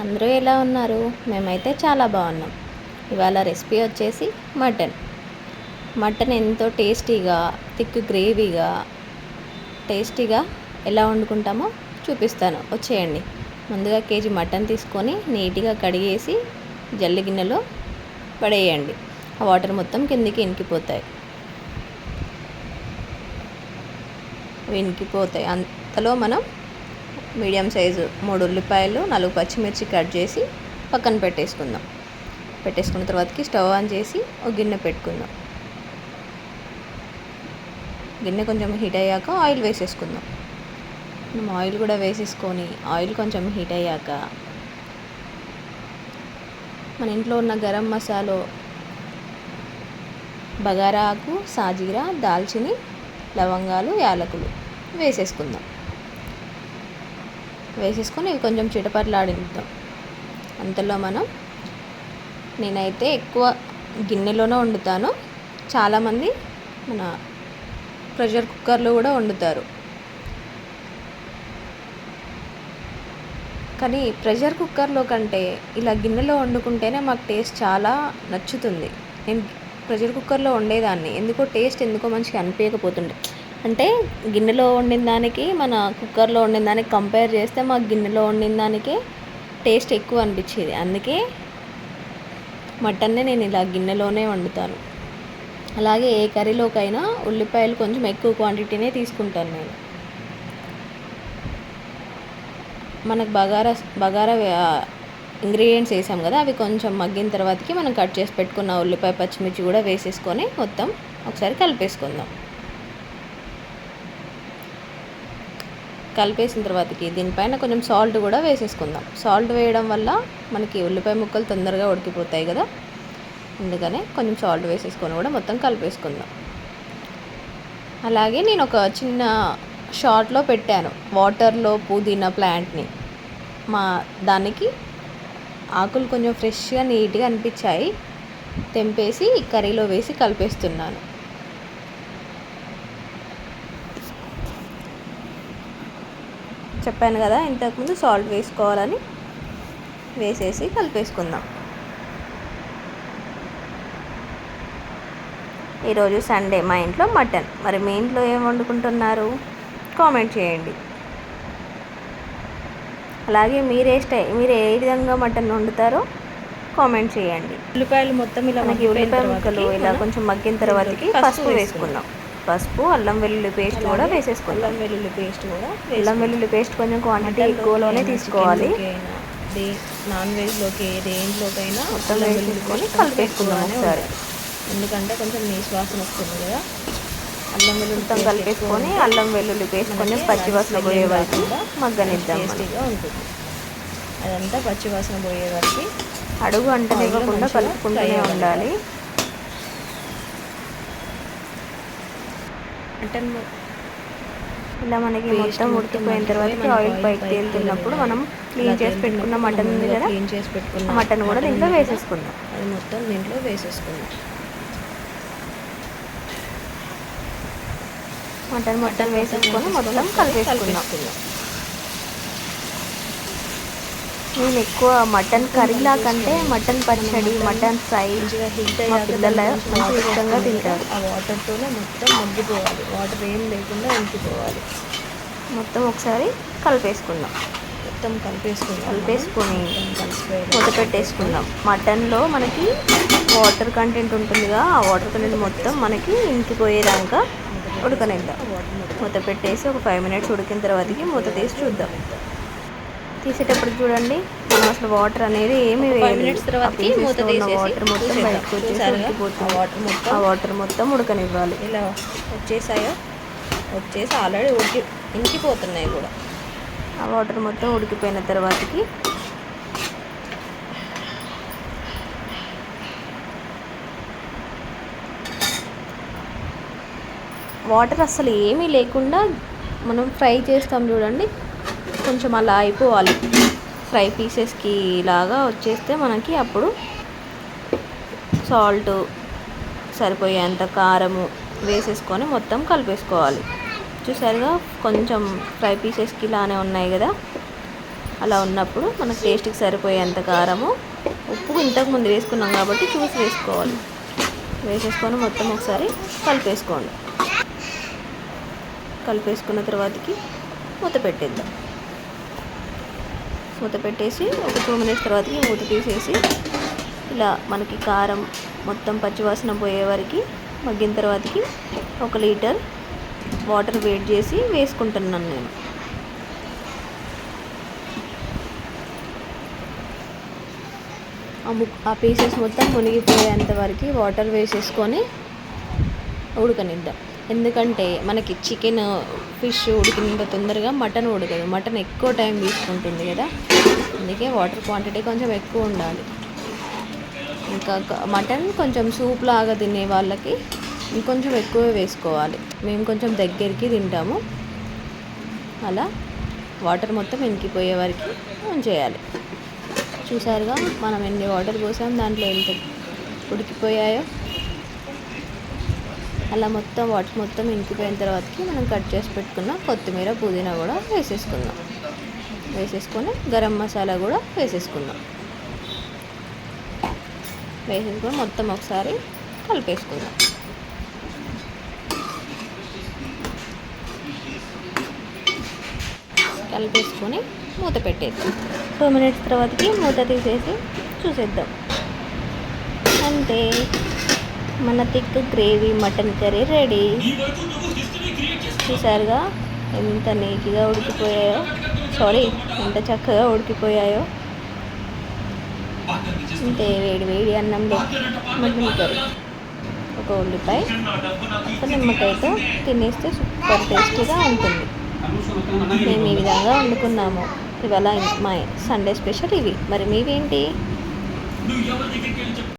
అందరూ ఎలా ఉన్నారు? మేమైతే చాలా బాగున్నాం. ఇవాళ రెసిపీ వచ్చేసి మటన్. మటన్ ఎంతో టేస్టీగా థిక్ గ్రేవీగా టేస్టీగా ఎలా వండుకుంటామో చూపిస్తాను. వచ్చేయండి. ముందుగా కేజీ మటన్ తీసుకొని నీట్గా కడిగేసి జల్లి గిన్నెలో పడేయండి. ఆ వాటర్ మొత్తం కిందికి ఇనికిపోతాయి. అవి అంతలో మనం మీడియం సైజు మూడు ఉల్లిపాయలు నాలుగు పచ్చిమిర్చి కట్ చేసి పక్కన పెట్టేసుకుందాం. పెట్టేసుకున్న తర్వాతకి స్టవ్ ఆన్ చేసి ఒక గిన్నె పెట్టుకుందాం. గిన్నె కొంచెం హీట్ అయ్యాక ఆయిల్ వేసేసుకుందాం. మనం ఆయిల్ కూడా వేసేసుకొని ఆయిల్ కొంచెం హీట్ అయ్యాక మన ఇంట్లో ఉన్న గరం మసాలో బగారా ఆకు సాజీరా దాల్చిని లవంగాలు యాలకులు వేసేసుకుందాం. వేసేసుకొని ఇవి కొంచెం చిటపట్లాడిద్దాం. అంతలో మనం నేనైతే ఎక్కువ గిన్నెలోనే వండుతాను. చాలామంది మన ప్రెషర్ కుక్కర్లో కూడా వండుతారు. కానీ ప్రెషర్ కుక్కర్లో కంటే ఇలా గిన్నెలో వండుకుంటేనే మాకు టేస్ట్ చాలా నచ్చుతుంది. నేను ప్రెషర్ కుక్కర్లో వండేదాన్ని. ఎందుకో టేస్ట్ ఎందుకో మంచిగా అనిపించకపోతుండే. అంటే గిన్నెలో వండిన దానికి మన కుక్కర్లో వండిన దానికి కంపేర్ చేస్తే మాకు గిన్నెలో వండిన దానికి టేస్ట్ ఎక్కువ అనిపించేది. అందుకే మటన్నే నేను ఇలా గిన్నెలోనే వండుతాను. అలాగే ఏ కర్రీలోకైనా ఉల్లిపాయలు కొంచెం ఎక్కువ క్వాంటిటీనే తీసుకుంటాను నేను. మనకు బగారా బగారా ఇంగ్రీడియంట్స్ వేసాం కదా అవి కొంచెం మగ్గిన తర్వాతకి మనం కట్ చేసి పెట్టుకున్న ఉల్లిపాయ పచ్చిమిర్చి కూడా వేసేసుకొని మొత్తం ఒకసారి కలిపేసుకుందాం. కలిపేసిన తర్వాతకి దీనిపైన కొంచెం సాల్ట్ కూడా వేసేసుకుందాం. సాల్ట్ వేయడం వల్ల మనకి ఉల్లిపాయ ముక్కలు తొందరగా ఉడికిపోతాయి కదా. అందుకనే కొంచెం సాల్ట్ వేసేసుకొని కూడా మొత్తం కలిపేసుకుందాం. అలాగే నేను ఒక చిన్న షార్ట్లో పెట్టాను వాటర్లో పుదీనా ప్లాంట్ని మా దానికి ఆకులు కొంచెం ఫ్రెష్గా నీట్గా అనిపించాయి. తెంపేసి కర్రీలో వేసి కలిపేస్తున్నాను. చెప్పాను కదా ఇంతకుముందు సాల్ట్ వేసుకోవాలని వేసేసి కలిపేసుకుందాం. ఈరోజు సండే మా ఇంట్లో మటన్. మరి మీ ఇంట్లో ఏం వండుకుంటున్నారు? కామెంట్ చేయండి. అలాగే మీరే స్టై మీరు ఏ విధంగా మటన్ వండుతారో కామెంట్ చేయండి. ఉల్లిపాయలు మొత్తం ఇలా మనకి ఉల్లిపాయ ముక్కలు ఇలా కొంచెం మగ్గిన తర్వాతకి పసుపు వేసుకుందాం. పసుపు అల్లం వెల్లుల్లి పేస్ట్ కూడా వేసేసుకుందాం అల్లం వెల్లుల్లి పేస్ట్ కూడా అల్లం వెల్లుల్లి పేస్ట్ కొంచెం క్వాంటిటీ ఎక్కువలోనే తీసుకోవాలి. నాన్ వెజ్లోకి దేంట్లోకైనా మొత్తం వేసేసుకొని కలిపేసుకుందాం ఒకసారి. ఎందుకంటే కొంచెం నీసు వాసన వస్తుంది కదా. అల్లం వెల్లుల్లి మొత్తం కలిపేసుకొని అల్లం వెల్లుల్లి పేస్ట్ కొంచెం పచ్చి వాసన స్మెల్ పోయే వరకు మగ్గనిద్దాం. టేస్టీగా ఉంటుంది. అదంతా పచ్చి వాసన పోయే వరకు అడుగు అంటనివ్వకుండా మంచిగా కలుపుకుంటూనే. ఉండాలి. మటన్ ఇలా మనకి మొత్తం ఉడికిపోయిన తర్వాత ఆయిల్ పైకి తేలుతున్నప్పుడు. మనం క్లీన్ చేసి పెట్టుకున్న మటన్ ఉంది కదా క్లీన్ చేసి పెట్టుకున్న మటన్ కూడా దీంట్లో వేసేసుకుందాం. అది మొత్తం దీంట్లో వేసేసుకుందాం. మటన్ మొత్తం వేసేసుకొని మొత్తం కలిపేసుకుందాం. నేను ఎక్కువ మటన్ కర్రీలా కంటే మటన్ పచ్చడి మటన్ ఫ్రై మా పిల్లలు వాటర్ ఇష్టంగా తింటారు. ఆ వాటర్తోనే మొత్తం మగ్గిపోవాలి వాటర్ ఏం లేకుండా ఇంకిపోవాలి మొత్తం ఒకసారి కలిపేసుకుందాం. మొత్తం కలిపేసుకుందాం కలిపేసుకొని మూత పెట్టేసుకుందాం. మటన్లో మనకి వాటర్ కంటెంట్ ఉంటుందిగా ఆ వాటర్ కంటెంట్ మొత్తం మనకి ఇంకిపోయేదాకా ఉడకనిద్దాం. మూత పెట్టేసి ఒక ఫైవ్ మినిట్స్ ఉడికిన తర్వాతకి మూత తీసి చూద్దాం. తీసేటప్పుడు చూడండి మనం అసలు వాటర్ అనేది ఏమి వాటర్ మొత్తం. బయటకు వచ్చేసి ఆ వాటర్ మొత్తం? ఉడకనివ్వాలి. ఇలా వచ్చేసాయో? వచ్చేసి ఆల్రెడీ ఉడికి ఇంకిపోతున్నాయి కూడా. ఆ వాటర్ మొత్తం ఉడికిపోయిన తర్వాతకి వాటర్ అసలు ఏమీ లేకుండా మనం ఫ్రై చేస్తాం చూడండి. కొంచెం అలా అయిపోవాలి. ఫ్రై పీసెస్కి లాగా వచ్చేస్తే మనకి అప్పుడు సాల్ట్ సరిపోయేంత కారము వేసేసుకొని మొత్తం కలిపేసుకోవాలి. చూసారుగా? కొంచెం ఫ్రై పీసెస్కి ఇలానే ఉన్నాయి కదా? అలా ఉన్నప్పుడు మనకు టేస్ట్కి సరిపోయేంత కారము ఉప్పు ఇంతకుముందు వేసుకున్నాం కాబట్టి చూసి వేసుకోవాలి. వేసేసుకొని మొత్తం ఒకసారి కలిపేసుకోండి. కలిపేసుకున్న తర్వాతకి మూత పెట్టేద్దాం. మూత పెట్టేసి ఒక టూ మినిట్స్ తర్వాతకి మూత తీసేసి ఇలా మనకి కారం మొత్తం పచ్చివాసన పోయే వరకు మగ్గిన తర్వాతకి ఒక లీటర్ వాటర్ వేడి చేసి వేసుకుంటున్నాను నేను. ఆ ముక్ ఆ పీసెస్ మొత్తం మునిగిపోయేంత వరకు వాటర్ వేసేసుకొని ఉడకనిద్దాం. ఎందుకంటే మనకి చికెన్ ఫిష్ ఉడికినంత తొందరగా మటన్ ఉడకదు. మటన్ ఎక్కువ టైం తీసుకుంటుంది కదా. అందుకే వాటర్ క్వాంటిటీ కొంచెం ఎక్కువ ఉండాలి. ఇంకా మటన్ కొంచెం సూప్ లాగా తినే వాళ్ళకి ఇంకొంచెం ఎక్కువ వేసుకోవాలి. మేము కొంచెం దగ్గరికి తింటాము. అలా వాటర్ మొత్తం ఇంకిపోయే వరకు ఉంచేయాలి చూసారుగా మనం ఎన్ని వాటర్ పోసాం? దాంట్లో ఎంత ఉడికిపోయాయో. అలా మొత్తం వాటర్ మొత్తం ఇంకిపోయిన తర్వాతకి మనం కట్ చేసి పెట్టుకున్న కొత్తిమీర పుదీనా కూడా వేసేసుకుందాం. వేసేసుకొని గరం మసాలా కూడా వేసేసుకుందాం. వేసేసుకొని మొత్తం ఒకసారి కలిపేసుకుందాం. కలిపేసుకొని మూత పెట్టేద్దాం. టూ మినిట్స్ తర్వాతకి మూత తీసేసి చూసేద్దాం. అంతే. మన thick gravy mutton curry ready. చూసారుగా ఎంత నీట్గా ఉడికిపోయాయో సారీ ఎంత చక్కగా ఉడికిపోయాయో. అంతే వేడి వేడి అన్నంలో మటన్ కర్రీ. ఒక ఉల్లిపాయ ఒక నిమ్మకాయతో తినేస్తే సూపర్ టేస్టీగా ఉంటుంది. మేము ఈ విధంగా వండుకున్నాము. ఇవాళ మా సండే స్పెషల్ ఇవి. మరి మీవేంటి?